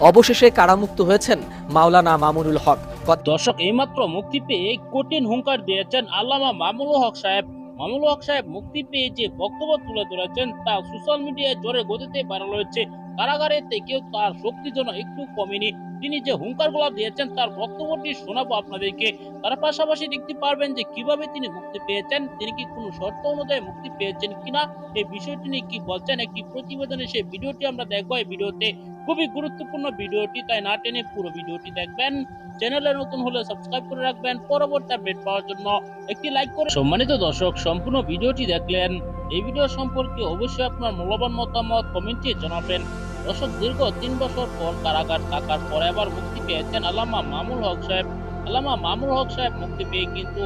অবশেষে কারামুক্ত হয়েছেন মাওলানা মামুনুল হক। দর্শক, এইমাত্র মুক্তি পেয়ে কঠিন হুঙ্কার দিয়েছেন আল্লামা মামুল হক সাহেব। মামুল হক সাহেব মুক্তি পেয়ে যে বক্তব্য তুলে ধরেছেন, তা সোশ্যাল মিডিয়ায় জোরে গতিতে ভাইরাল হয়েছে। কারাগারে কেউ তার শক্তি যেন একটু কমেনি। তিনি যে হুঙ্কারগুলা দিয়েছেন, তার বক্তব্যটি শোনাবো আপনাদেরকে। তার পাশাপাশি দেখতে পারবেন যে, কীভাবে তিনি মুক্তি পেয়েছেন, তিনি কি কোনো শর্ত অনুযায়ী মুক্তি পেয়েছেন কিনা, এই বিষয়টি নিয়ে কি বলছেন, একটি প্রতিবেদনে সেই ভিডিওটি আমরা দেখব। এই ভিডিওতে খুবই গুরুত্বপূর্ণ ভিডিওটি, তাই না টেনে পুরো ভিডিওটি দেখবেন। চ্যানেলে নতুন হলে সাবস্ক্রাইব করে রাখবেন। পরবর্তী আপডেট পাওয়ার জন্য একটি লাইক করে সম্মানিত দর্শক, সম্পূর্ণ ভিডিওটি দেখলেন। এই ভিডিও সম্পর্কে অবশ্যই আপনার মূল্যবান মতামত কমেন্টে জানাবেন। দর্শক দীর্ঘ তিন বছর পর কারাগার থাকার পরে আবার মুক্তি পেয়েছেন আল্লামা মামুল হক সাহেব। আল্লামা মামুল হক সাহেব মুক্তি পেয়ে কিন্তু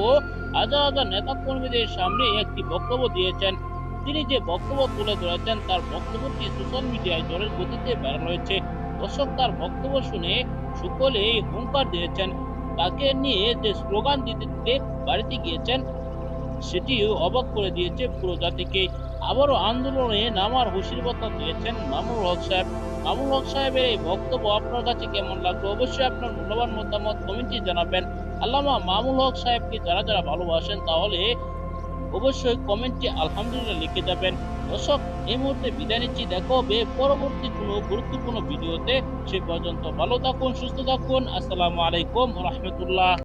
হাজার হাজার নেতা কর্মীদের সামনে একটি বক্তব্য দিয়েছেন। তিনি যে বক্তব্য তুলে ধরেছেন তার বক্তব্যটি সোশ্যাল মিডিয়ায় জোরের গতিতে ভাইরাল হয়েছে। দর্শক তার বক্তব্য শুনে সকলে হুঙ্কার দিয়েছেন। তাকে নিয়ে যে স্লোগান দিতে দিতে বাড়িতে গিয়েছেন সেটি অবাক করে দিয়েছে পুরো জাতিকে। আবারও আন্দোলনে নামার হুশিরবতা দিয়েছেন মামুল হক সাহেব। মামুল হক সাহেবের এই বক্তব্য আপনার কাছে কেমন লাগল? অবশ্যই আপনার মূল্যবান মতামত কমেন্টে জানাবেন। আল্লামা মামুল হক সাহেবকে যারা যারা ভালোবাসেন তাহলে অবশ্যই কমেন্টে আলহামদুলিল্লাহ লিখে যাবেন। দর্শক, এই মুহূর্তে বিদায় নিচ্ছি। দেখো হবে পরবর্তী কোনো গুরুত্বপূর্ণ ভিডিওতে। সে পর্যন্ত ভালো থাকুন, সুস্থ থাকুন। আসসালামু আলাইকুম রহমতুল্লাহ।